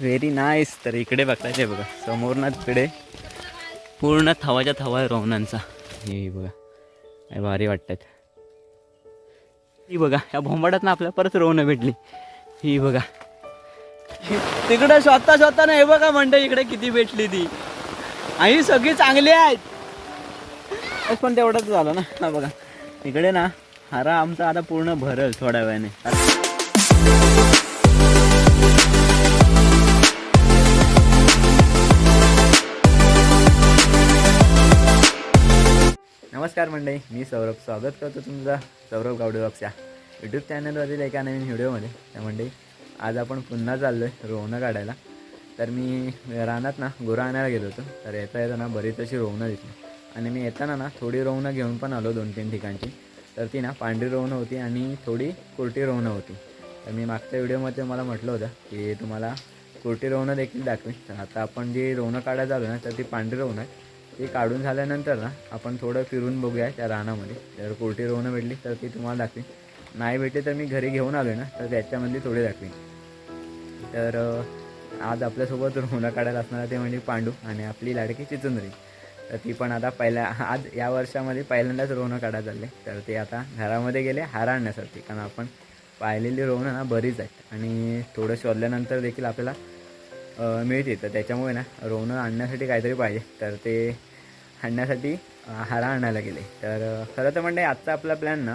Very nice तर इकडे बघतायचे बघा समोर ना तिकडे पूर्ण थवाच्या थवा आहे रोवणांचा हे बघा भारी वाटतात. ही बघा या भोंबाडात ना आपल्याला परत रोवणं भेटली. ही बघा. तिकडे स्वतः स्वतः ना हे बघा म्हणतं इकडे किती भेटली ती. आणि सगळी चांगली आहेत. पण तेवढंच झालं ना. बघा इकडे ना हारा आमचा आता पूर्ण भरल थोड्या वेळाने. नमस्कार मंडळी मी सौरभ. स्वागत करतो तुमचा सौरभ गावडे बॉक्सच्या यूट्यूब चॅनलवरील एका नवीन व्हिडिओमध्ये त्या मंडळी आज आपण पुन्हा चाललो आहे रोवणं काढायला. तर मी रानात ना गुरं आणायला गेलो होतो. तर येता येताना बरीच अशी रोवणं दिसली. आणि मी येताना ना थोडी रोवणं घेऊन पण आलो दोन तीन ठिकाणची. तर ती ना पांढरी रोवणं होती आणि थोडी कुर्टी रोवणं होती. तर मी मागच्या व्हिडिओमध्ये मला म्हटलं होतं की तुम्हाला कुर्टी रोवणं देखील दाखवी तर आता आपण जी रोवणं काढायला आलो ना तर ती पांढरी रोवणं आहे. ती काढून झाल्यानंतर ना आपण थोडं फिरून बघूया त्या रानामध्ये. जर कुर्टी रोवणं भेटली तर ती तुम्हाला दाखवी नाही भेटली तर मी घरी घेऊन आलो ना तर त्याच्यामधली थोडी दाखवीन. तर आज आपल्यासोबत रोवणं काढायला असणार ते म्हणजे पांडू आणि आपली लाडकी चितुंद्री तर ती पण आता पहिल्या आज या वर्षामध्ये पहिल्यांदाच रोवणं काढायला चालले. तर ते आता घरामध्ये गेले हार आणण्यासाठी. कारण आपण पाहिलेली रोवणं ना बरीच आहेत. आणि थोडं शोधल्यानंतर देखील आपल्याला मिळते. तर त्याच्यामुळे ना रोवणं आणण्यासाठी काहीतरी पाहिजे. तर ते आणण्यासाठी हारा आणायला गेले. तर खरं तर म्हणजे आजचा आपला प्लॅन ना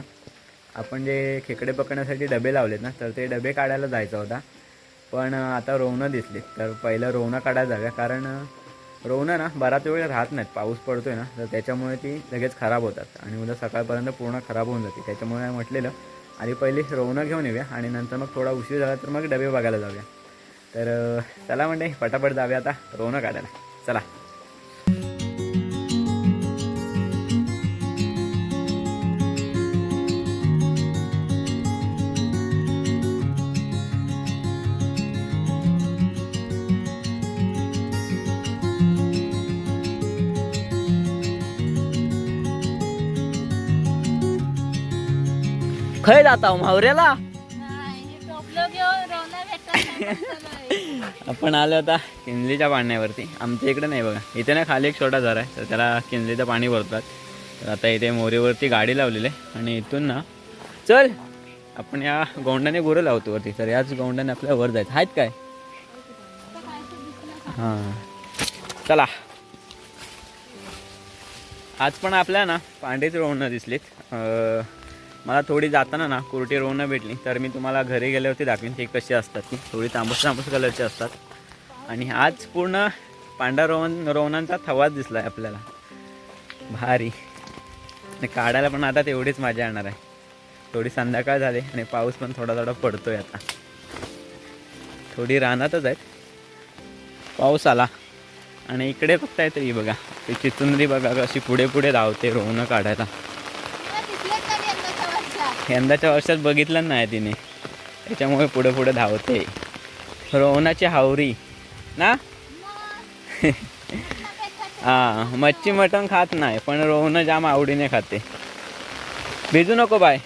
आपण जे खेकडे पकडण्यासाठी डबे लावलेत ना तर ते डबे काढायला जायचा होता. पण आता रोवणं दिसली तर पहिलं रोवणं काढायला जाऊया. कारण रोवणं ना बराच वेळ राहत नाहीत. पाऊस पडतोय ना तर त्याच्यामुळे ती लगेच खराब होतात. आणि उद्या सकाळपर्यंत पूर्ण खराब होऊन जाते. त्याच्यामुळे म्हटलेलं आधी पहिली रोवणं घेऊन येऊया. आणि नंतर मग थोडा उशीर झाला तर मग डबे बघायला जाऊया. तर चला म्हणजे पटापट जाऊया आता रोवणं काढायला. चला. खय जाता मावऱ्याला आपण आलो आता किंजलीच्या पाण्यावरती. आमच्या इकडे नाही बघा. इथे ना खाली एक छोटा झरा आहे तर त्याला किंजलीचं पाणी भरतात. तर आता इथे मोरीवरती गाडी लावलेली आहे आणि इथून ना चल! आपण या गोंड्याने गुरं लावतो वरती. तर याच गोंड्याने आपल्या वर जायचं. आहेत काय? हां. चला. आज पण आपल्या ना पांढरीच रोवणं दिसलीत. मला थोडी जाताना ना कुर्टी रोवणं भेटली. तर मी तुम्हाला घरी गेल्यावरती दाखवीन ते कशी असतात ती. थोडी तांबूस तांबूस कलरची असतात. आणि आज पूर्ण पांढरा रोवन रोवणांचा थवाच दिसला आहे आपल्याला. भारी. आणि काढायला पण आता तेवढीच मजा येणार आहे. थोडी संध्याकाळ झाली आणि पाऊस पण थोडा थोडा पडतोय आता. थोडी रानातच आहेत. पाऊस आला. आणि इकडे फक्त येते ही बघा. ती चितुंद्री बघा कशी पुढे पुढे धावते रोवणं काढायला. यंदाच्या वर्षात बघितलं नाही तिने. त्याच्यामुळे पुढं पुढे धावते. रोवणाची हावरी. ना? हां मच्छी मटण खात नाही पण रोहन जाम आवडीने खाते. भिजू नको बाय.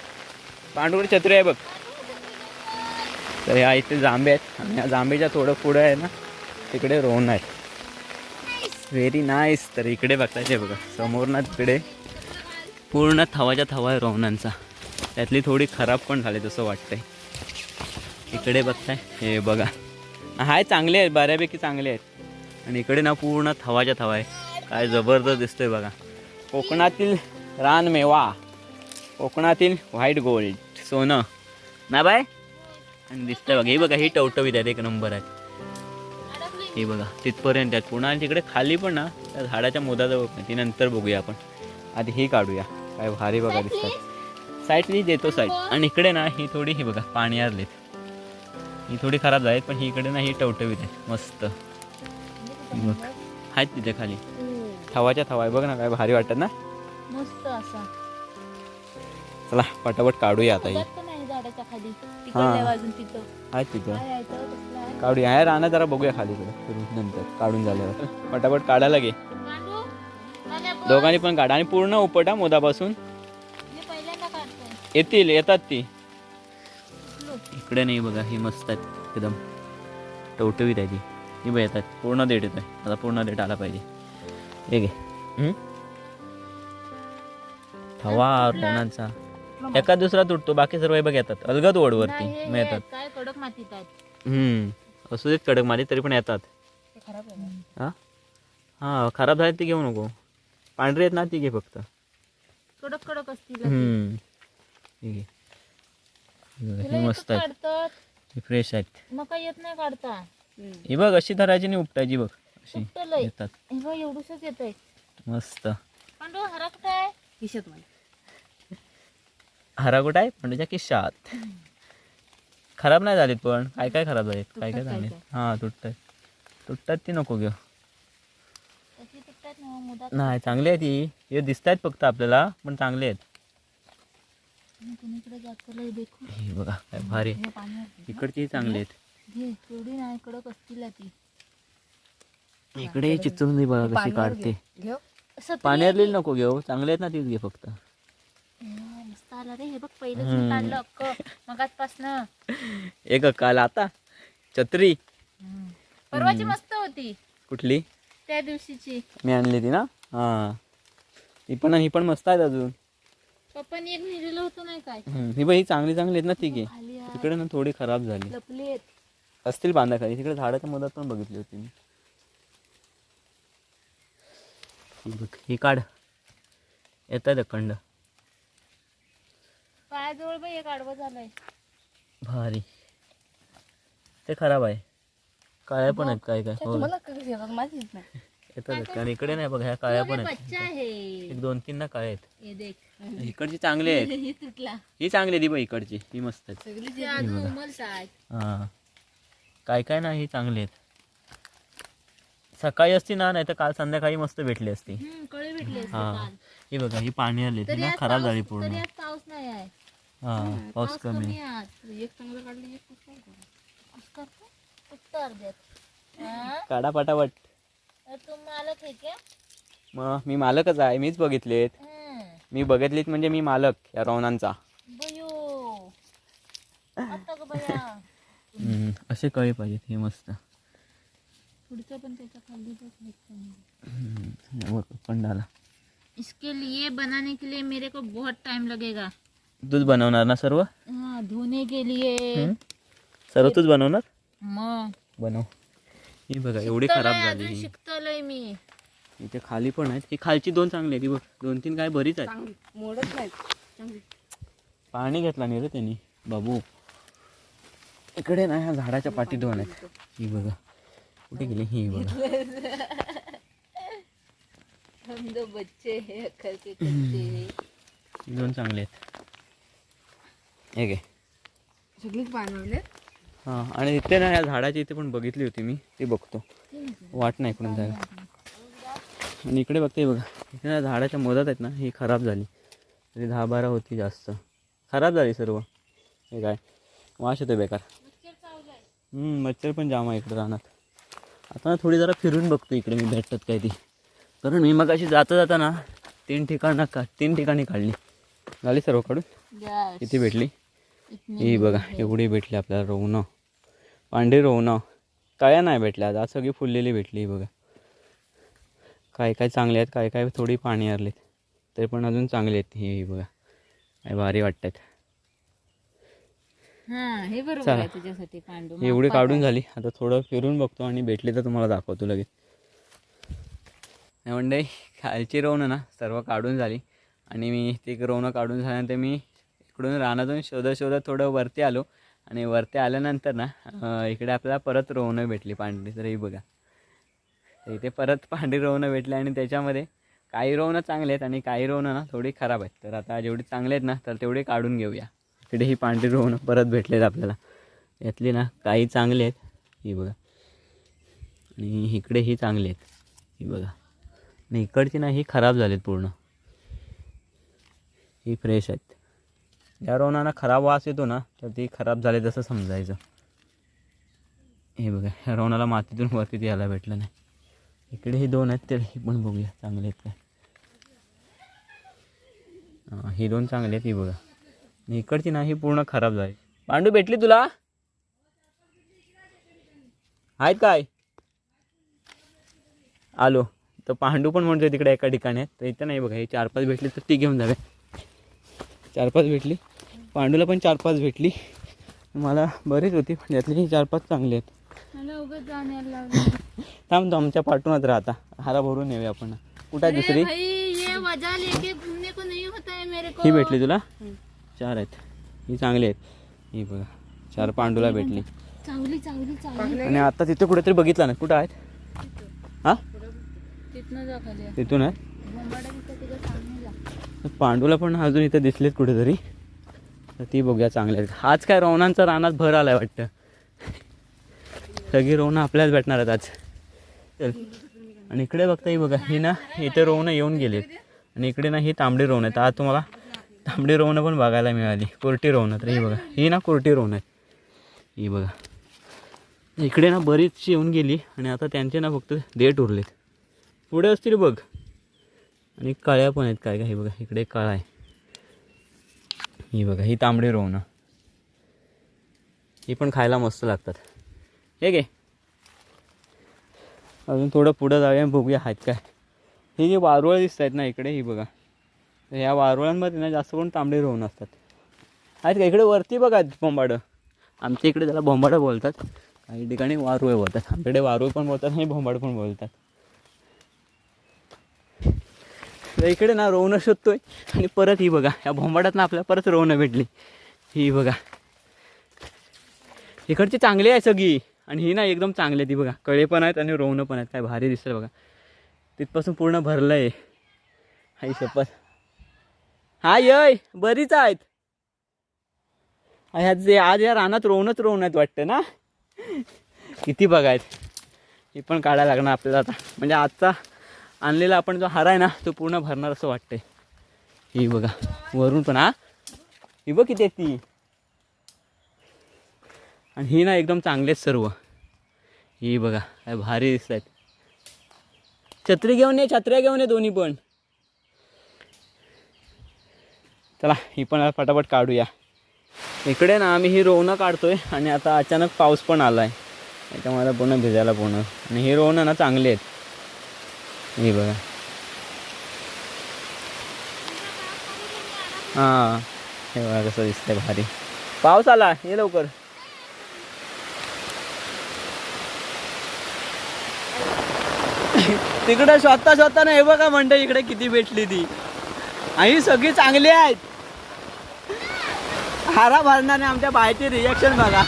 पांडुकडे छत्री आहे बघ. तर ह्या इथे जांबे आहेत. आणि या जांबेच्या थोडं पुढं आहे ना तिकडे रोहन आहे व्हेरी नाईस तर इकडे बघतायचे बघा. समोर ना तिकडे पूर्ण थवाच्या थवा आहे रोहनांचा. त्यातली थोडी खराब पण झाली तसं वाटतंय. इकडे बघताय हे बघा. हाय चांगले आहेत बऱ्यापैकी चांगले आहेत. आणि इकडे ना पूर्ण थवाच्या थवा आहे. काय जबरदस्त दिसतोय बघा. कोकणातील रानमेवा कोकणातील व्हाईट गोल्ड सोनं. ना बाय? आणि दिसतंय बघा हे बघा ही टवटवीत आहेत एक नंबर आहेत. हे बघा तिथपर्यंत आहेत. पुन्हा तिकडे खाली पण ना त्या झाडाच्या मोदाजवळ ती नंतर बघूया आपण. आधी ही काढूया. काय भारी बघा दिसतात. साईडली देतो साईड आणि इकडे ना ही थोडी ही बघा पाणी आरलेत ही थोडी खराब आहेत पण ही इकडे ना ही टवटवीत आहे. मस्त. ही बघ. आहेत तिथे खाली. थवाच्या थवा आहे. बघ ना काय भारी वाटतात ना. मस्त असा. चला पटापट काढूया आता ही. झाडाच्या खाली. हा. बाजून तिथं. आहेत तिथं. काय आहे तो कसला आहे? काढूया. ह्या राहणं जरा बघूया खाली कडे फिरून नंतर. काढून झाल्यावर पटापट काढायला घे. दोघांनी पण काढा. आणि पूर्ण उपटा मोदापासून. येतील येतात ती. इकडे नाही बघा ही मस्त आहेत एकदम. टवटवीत आहे ती. ही बघ येतात. पूर्ण देठ येतोय. आता पूर्ण देठ आला पाहिजे. हे घे. हम्म? हवा रोणांचा एका दुसरा तुटतो बाकी सर्व हे बघ येतात. अलगद ओढवरती मग येतात हम्म. असू देत कडक माझे तरी पण येतात. आहे हा? हा खराब झाले ती घेऊ नको. पांढरी आहेत ना ती घे फक्त. कडक कडक असतील. हम्म. ही मस्त आहेत. काढतात. ही फ्रेश आहेत. मका येत नाही काढता. ही बघ अशी धरायची आणि उपटायची बघ. अशी उपटलंय. येतात. हे बघ एवढूसच येत आहे मस्त. पांडू हरा कुठं आहे? खिशात हरा कुठं आहे? पंडूच्या किशात खराब नाही झालीत पण. काय काय खराब झालीत? काय काय तुटतात काय झाले हा तुटतात. तुटतात ती नको घेऊ. तशी तुटतात? ना मुदात. नाही चांगली आहे ती. हे दिसत आहेत फक्त आपल्याला पण चांगले आहेत आणि कुणीकडे जास्त लय देखू हे बघा काय भारी. इकडची चांगली आहेत. इकडे चिचून बघा कशी काढते. पाण्यातली नको घेऊ चांगले आहेत ना तीच घे फक्त. हे एक काल आता छत्री. परवाची मस्त होती. कुठली? त्या दिवशीची. मी आणली ती ना? हा. ती पण ही पण मस्त आहेत अजून. होतं नाही काय? हम्म, ही ही चांगली चांगली आहेत ना ती घे. खाली आहे, तिकडे ना थोडी खराब झाली. लपली आहेत. असतील बांधा खाली तिकडे झाडाच्या मधात पण बघितली होती मी. ही बघ ही काढ. येत आहेत अखंड. पायाजवळ बघ एक आडवं झालंय. भारी. ते खराब आहे. काळ्या पण आहेत काय काय हो येतात आणि इकडे नाही बघ ह्या काळ्या पण आहेत. एक दोन तीन ना काळ्या आहेत. हे देख. इकडची चांगली आहेत. हे तुटला. ही चांगली आहे ती बघ इकडची. ही मस्त आहेत. ते अजून उमलतात. हा. काय काय ना ही चांगली आहेत. सकाळी असती ना नाही तर काल संध्याकाळी मस्त भेटली असती. हम्म, कळे भेटले असते हा. काल. ही बघा ही पाणी आली ती तरी ना आज खराब पाऊस- झाली पूर्ण. आज पाऊस नाही आहे. हा पाऊस कमी आहे. आज. एक चांगलं काढलं एक पुस्तक पुस्तक पुस्तक अर्ध्यात हा? काढा पटापट. तू मालक आहे क्या मग मी मालकच आहे. मीच बघितलेत. हम्म. मी बघितलीत म्हणजे मी मालक या रवणांचा बयो. आता ग बया. हम्म, असे कळे पाहिजेत हे मस्त. पुढचं पण त्याच्याखाली इसके लिए बनाने के लिए मेरे को बहुत टाइम लगेगा. तूच बनवणार ना सर्व? हाँ धोने के लिए? सर्व तूच बनवणार? मग बनव. ही बघा एवढी खराब झाली ही. शिकतलंय मी. इथे खाली पण आहेत. ही खालची दोन चांगली आहेत. ही बघ दोन तीन काय बरीच आहेत. मोडत नाही पाणी घेतला नाही रे त्यांनी. बाबू. इकडे ना ह्या झाडाच्या पाठी दोन आहेत. ही बघा. कुठे गेली? ही बघा. हम दो बच्चे हैं अक्कल के कच्चे ही. दोन चांगले आहेत. हे घे. सगळीच पाणवले हां आणि इथे ना या झाडाची इथे पण बघितली होती मी. ती बघतो. वाट नाही इकडून जायला. आणि इकडे बघते बघा. इथे ना झाडाच्या मधात आहेत ना ही खराब झाली. तरी दहा बारा होती जास्त. खराब झाली सर्व. हे काय? वाश येतो बेकार. मच्छर पण जाम आहे इकडे रानात. आता ना थोडी जरा फिरून बघतो इकडे मी भेटतात काय ती. कारण मी मग अशी जाता जाता ना तीन ठिकाण का तीन ठिकाणी काढली. झाली सर्व काढून? किती भेटली? ही बघा एवढी भेटली आपल्याला रोवणं. पांढरी रोवणं. काळ्या नाही भेटल्या आज सगळी फुललेली भेटली ही बघा. काय काय चांगले आहेत काय काय थोडी पाणी आरलेत तरी पण अजून चांगले आहेत ही बघा. काय भारी वाटतात. हा बरोबर तुझ्यासाठी पांडू. एवढी काढून झाली. आता थोडं फिरून बघतो आणि भेटली तर तुम्हाला दाखवतो लगेच. नाही म्हणजे खालची रोवणं ना सर्व काढून झाली. आणि मी ती रोवणं काढून झाल्यानंतर मी इकडून रानातून शोधत शोधत थोडं वरती आलो. आणि वरती आल्यानंतर ना इकडे आपल्याला परत रोवणं भेटली पांढरी. तर ही बघा. इथे परत पांढरी रोवणं भेटली आणि त्याच्यामध्ये काही रोवणं चांगले आहेत आणि काही रोवणं ना थोडी खराब आहेत. तर आता जेवढी चांगले आहेत ना तर तेवढी काढून घेऊया. इकडे ही पांढरी रोवणं परत भेटलेत आपल्याला. यातली ना काही चांगले आहेत. ही बघा. आणि इकडे ही चांगली आहेत. ही बघा. आणि इकडची ना ही खराब झालीत पूर्ण. ही फ्रेश आहेत. या रोवणांना खराब वास येतो ना तर ती खराब झाले तसं समजायचं. हे बघा ह्या रोणाला मातीतून वरती यायला भेटलं नाही. इकडे हे दोन आहेत तर हे पण बघूया चांगले आहेत काय. ही दोन चांगले आहेत ही बघा. इकडची ना ही पूर्ण खराब झाली. पांडू भेटली तुला? आहेत काय? आलो. तर पांडू पण म्हणतोय तिकडे एका ठिकाणी आहे तर इथं नाही बघा हे चार पाच भेटली तर ती घेऊन जावे. चार पाच भेटली. पांडूला पण चार पाच भेटली. मला बरीच होती पण यातली चार पाच चांगली आहेत. थांब तो आमच्या पाठूनच राहता हारा भरून येऊया आपण. कुठं दुसरी? भाई ये वजह लेके घूमने को नहीं होता है मेरे को. ही भेटली तुला? चार आहेत. ही चांगली आहेत. ही बघा चार पांडूला भेटली. चावली आणि आता तिथे कुठेतरी बघितलं ना कुठं आहेत? हा? तिथनं आहे पांडूला पण अजून इथं दिसलेत कुठेतरी. तर ती बघूया चांगल्या आहेत. आज काय रोवणांचा रानात भर आलाय वाटतं. सगळी रोवणं आपल्याच भेटणार आहेत आज. चल. आणि इकडे बघता ही बघा ही ना इथे रोवणं येऊन गेलेत आणि इकडे ना ही तांबडी रोवणं आहेत. आज तुम्हाला तांबडी रोवणं पण बघायला मिळाली. कोरटी रोवणं तर ही बघा. ही ना कोरटी रोवणं आहे ही बघा. इकडे ना बरीचशी येऊन गेली आणि आता त्यांचे ना फक्त देठ उरलेत. पुढे असतील बघ. आणि काळ्या पण आहेत. काय काय हे बघा. इकडे कळा काळा आहे. ही बघा ही तांबडी रोवणं ही. पण खायला मस्त लागतात. हे घे. अजून थोडं पुढं जाऊया बघूया आहेत काय. ही जी वारुळं दिसत आहेत ना इकडे ही बघा. तर ह्या वारुळांमध्ये ना जास्त करून तांबडी रोवणं असतात. आहेत का? इकडे वरती बघा बोंबाडं. आमच्या इकडे त्याला बोंबाडं बोलतात. काही ठिकाणी वारुळे बोलतात. आमच्याकडे वारुळ पण बोलतात आणि बोंबाड पण बोलतात. तर इकडे ना रोवणं शोधतोय. आणि परत ही बघा या भोंबाडात ना आपल्याला परत रोवणं भेटली. ही बघा. इकडची चांगली आहे सगळी. आणि ही ना एकदम चांगली आहे ती बघा. कळे पण आहेत आणि रोवणं पण आहेत. काय भारी दिसतं बघा. तिथपासून पूर्ण भरलं आहे हाय शपथ. हा यय बरीच आहेत. ह्या जे आज या रानात रोवणंच रोवण्यात आहेत वाटतं ना? किती बघायत ही पण काढायला लागणार आपल्याला आता. म्हणजे आजचा आणलेला आपण जो हार आहे ना तो पूर्ण भरणार असं वाटतंय. ही बघा वरून पण हा? ही बघ किती आहे ती. आणि ही ना एकदम चांगलेच सर्व. ही बघा काय भारी दिसत आहेत छत्री घेऊन ये छत्र्या घेऊन ये दोन्ही पण. चला ही पण पटापट काढूया. इकडे ना आम्ही ही रोवणं काढतोय आणि आता अचानक पाऊस पण आला आहे त्याच्यामुळे पूर्ण भिजायला पूर्ण आणि ही रोवणं ना चांगली आहेत. हे बघा. हां. हे बघा कसं दिसतंय भारी. पाऊस आला ये लवकर. तिकडे स्वतः स्वतः नाही बघा म्हणते इकडे किती भेटली ती. आणि सगळी चांगली आहेत. हारा भरणारे आमच्या बायचे रिॲक्शन बघा.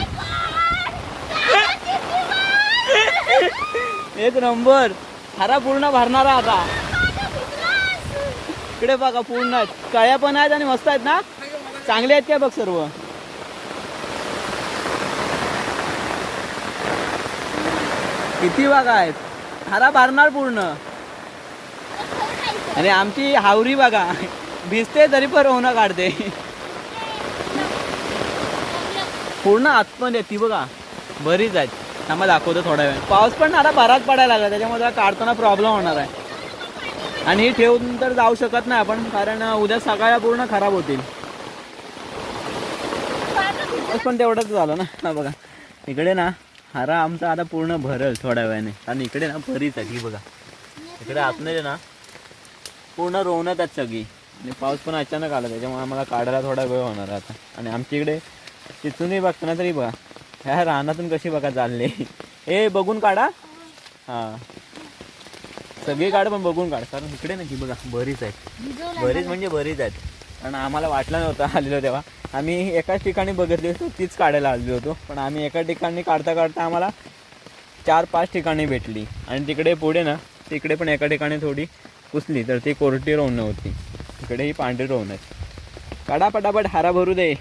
एक नंबर. हरा पूर्ण भरणारा आता. इकडे बघा पूर्ण आहेत. कळ्या पण आहेत आणि मस्त आहेत ना? चांगले आहेत काय बघ सर्व? किती बघा आहेत? हारा भरणार पूर्ण. आणि आमची हावरी बघा भिजते तरी पण होणं काढते. पूर्ण आतमध्ये ती बघा. बरीच आहेत. थांबा दाखवतो थोडा वेळ. पाऊस पण आता बराच पडायला लागला त्याच्यामुळे काढताना प्रॉब्लेम होणार आहे. आणि ही ठेवून तर जाऊ शकत नाही आपण कारण उद्या सकाळ पूर्ण खराब होतील. पण तेवढंच झालं ना. हा बघा इकडे ना हारा आमचा आता पूर्ण भरल थोड्या वेळाने. आणि इकडे ना भरीच आहे बघा. इकडे आतमध्ये ना पूर्ण रोवण्यात आहेत सगळी. आणि पाऊस पण अचानक आला त्याच्यामुळे आम्हाला काढायला थोडा वेळ होणार आता. आणि आमच्या इकडे तिथूनही बघताना तरी बघा ह्या रानातून कशी बघा चालले. ए बघून काढा. हां. सगळी काढ पण बघून काढ. कारण इकडे ना ही बघा बरीच आहेत. बरीच म्हणजे बरीच आहेत. कारण आम्हाला वाटलं नव्हतं आलेलो तेव्हा. आम्ही एकाच ठिकाणी बघितली होतो तीच काढायला आलेलो होतो. पण आम्ही एका ठिकाणी काढता काढता आम्हाला चार पाच ठिकाणी भेटली. आणि तिकडे पुढे ना तिकडे पण एका ठिकाणी थोडी पुसली. तर ती कोरटी रोवणं होती. इकडे ही पांढरी रोवणं आहेत. काढा पटापट हारा भरू दे.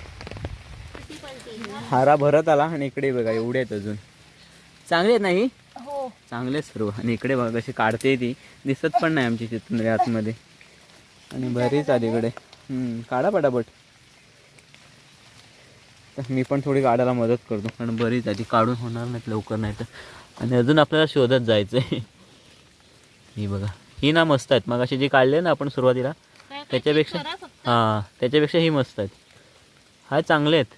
हारा भरत आला आणि इकडे बघा एवढे आहेत अजून. चांगले आहेत नाही हो? चांगले सर्व. आणि इकडे बघा कशी काढते ती. दिसत पण नाही आमची चित्र आतमध्ये. आणि बरीच आली इकडे. काढा पटापट. तर मी पण थोडी काढायला मदत करतो कारण बरीच आधी काढून होणार नाहीत लवकर नाही तर आणि अजून आपल्याला शोधत जायचं आहे ही बघा. ही ना मस्त आहेत. मग अशी जी काढली ना आपण सुरुवातीला त्याच्यापेक्षा हां त्याच्यापेक्षा ही मस्त आहेत. हा चांगले आहेत.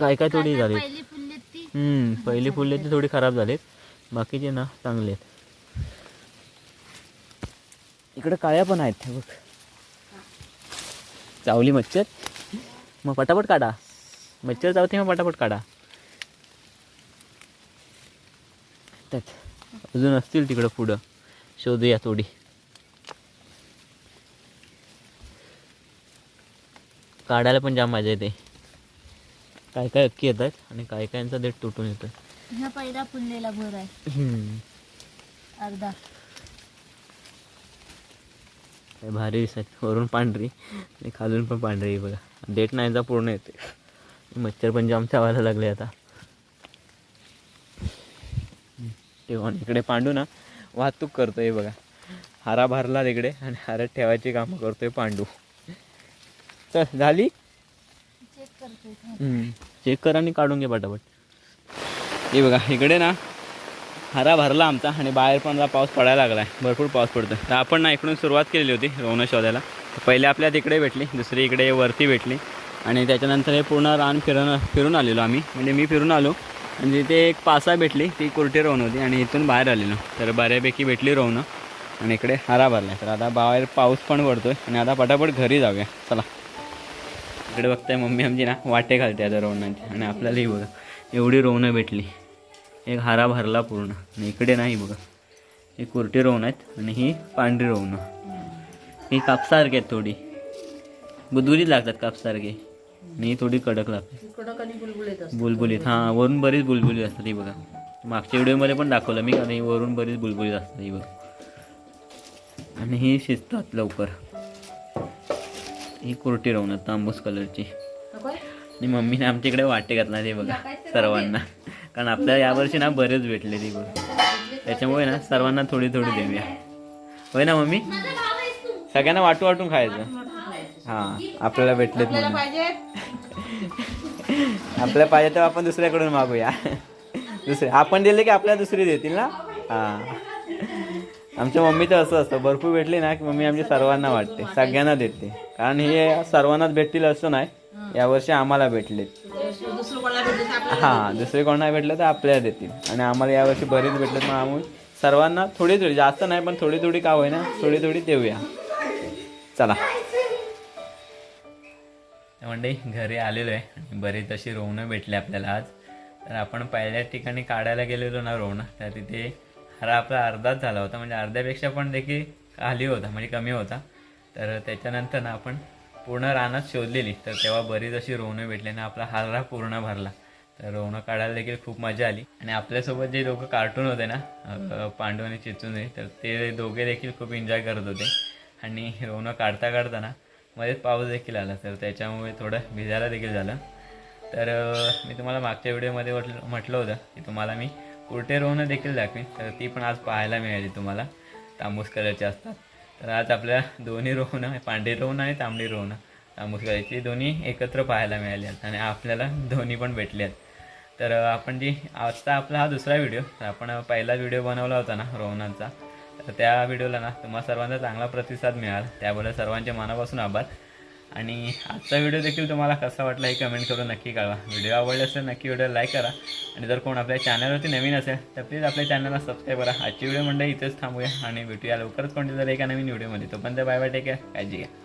काय काय थोडी झाली पहिली फुलली ती. हम्म, पहिली फुले ती थोडी खराब झालीत. बाकीचे ना चांगले आहेत. इकडे काळ्या पण आहेत बघ. चावली मच्छर. मग पटापट काढा. मच्छर चावते मग पटापट काढा. त्यात अजून असतील तिकडं पुढं. शोधूया थोडी. काढायला पण जाम मजा येते. काय काय अक्की येतात आणि काय कायांचा देठ तुटून येतं ह्या पहिला फुललेला भर आहे. हम्म. अर्धा. काय भारी दिसत वरून पांढरी आणि खालून पण पांढरी आहे बघा. देठ नाहीचा पूर्ण येते मच्छर पण जाम चावायला लागले आता. तेव्हा इकडे पांडू ना वाहतूक करतोय बघा. हारा भरला तिकडे आणि हारात ठेवायची कामं करतोय पांडू. चल झाली? चेक कर आणि काढून घे पटापट. हे बघा इकडे ना हरा भरला आमचा आणि बाहेर पण पाऊस पडायला लागला आहे भरपूर पाऊस पडतो तर आपण ना इकडून सुरुवात केलेली होती रोवणं शोधायला पहिले आपल्या तिकडे भेटली दुसरी इकडे वरती भेटली. आणि त्याच्यानंतर हे पूर्ण रान फिरून फिरून आलेलो आम्ही. म्हणजे मी फिरून आलो. आणि तिथे एक पासा भेटली ती कुर्टी रोवण होती आणि इथून बाहेर आलेलो. तर बऱ्यापैकी भेटली रोवणं आणि इकडे हरा भरला तर आता बाहेर पाऊस पण पडतोय. आणि आता पटापट घरी जाऊया. चला. इकडे बघताय मम्मी आमची ना वाटे घालते आता रोवणांची आणि आपल्यालाही बघा एवढी रोवणं भेटली. एक हारा भरला पूर्ण. आणि इकडे नाही बघा. ही कुर्टी रोवण आहेत आणि ही पांढरी रोवणं ही कापसारखी आहेत थोडी. बुदबुलीत लागतात कापसारखे. आणि ही थोडी कडक लागते. बुलबुलीत. हां वरून बरीच बुलबुलीत असतात ही बघा. मागच्या व्हिडिओमध्ये पण दाखवलं मी कारण वरून बरीच बुलबुलीत असतात ही बघा. आणि ही शिजतात लवकर. ही कुर्टी रोवणं तांबूस कलरची. आणि मम्मीने आमच्या इकडे वाटे घातला ते बघा सर्वांना. कारण आपल्याला यावर्षी ना बरेच भेटले ती गोष्ट त्याच्यामुळे ना सर्वांना थोडी थोडी देऊया. होय ना मम्मी? सगळ्यांना वाटू वाटून खायचं. हां आपल्याला भेटलेत म्हणून. आपल्याला पाहिजे तर आपण दुसऱ्याकडून मागूया. दुसरे आपण दिले की आपल्याला दुसरी देतील ना? हां. आमच्या मम्मीचं असं असतं भरपूर भेटली ना की मम्मी आमची सर्वांना वाटते सगळ्यांना देते. कारण हे सर्वांनाच भेटतील असं नाही यावर्षी आम्हाला भेटलेत. हां दुसरे कोणाला भेटलं तर आपल्याला देतील. आणि आम्हाला यावर्षी बरेच भेटलेत मग आम्ही सर्वांना थोडी थोडी जास्त नाही पण थोडी थोडी का होईना थोडी थोडी देऊया. चला. म्हणजे घरी आलेलो आहे आणि बरीच अशी रोवणं भेटली आपल्याला आज. तर आपण पहिल्या ठिकाणी काढायला गेलेलो ना रोवणं तर तिथे हरा आपला अर्धाच झाला होता म्हणजे अर्ध्यापेक्षा पण देखील खाली होता म्हणजे कमी होता. तर त्याच्यानंतर ना आपण पूर्ण रानात शोधलेली. तर तेव्हा बरीच अशी रोवणं भेटली आणि आपला हारा पूर्ण भरला. तर रोवणं काढायला देखील खूप मजा आली. आणि आपल्यासोबत जे दोघं कार्टून होते ना पांडू आणि चितूने तर ते दोघे देखील खूप एन्जॉय करत होते. आणि रोवणं काढता काढताना मध्येच पाऊस देखील आला. तर त्याच्यामुळे थोडं भिजायला देखील झालं. तर मी तुम्हाला मागच्या व्हिडिओमध्ये म्हटलं म्हटलं होतं की तुम्हाला मी उलटे रोवणं देखील दाखवीन. तर ती पण आज पाहायला मिळाली तुम्हाला. तांबूस कलरची असतात. तर आज आपल्या दोन्ही रोवणं पांढरी रोवणं आणि तांबडी रोवणं तांबूस कलरची दोन्ही एकत्र पाहायला मिळाली आहेत आणि आपल्याला दोन्ही पण भेटले आहेत. तर आपण जी आजचा आपला हा दुसरा व्हिडिओ तर आपण पहिला व्हिडिओ बनवला होता ना रोवणांचा तर त्या व्हिडिओला ना तुम्हाला सर्वांचा चांगला प्रतिसाद मिळाला. त्याबद्दल सर्वांचे मनापासून आभार. आणि आजचा व्हिडिओ देखील तुम्हाला कसा वाटला हे कमेंट करून नक्की कळवा. व्हिडिओ आवडला असेल नक्की व्हिडिओ लाईक करा. आणि जर कोण आपल्या चॅनलवरती नवीन असेल तर प्लीज आपल्या चॅनलला सबस्क्राईब करा. आजची व्हिडिओ म्हणजे इथेच थांबूया आणि भेटूया लवकरच कोणती जर एका नवीन व्हिडिओमध्ये ते बाय बाय टेक केअर काळजी घ्या.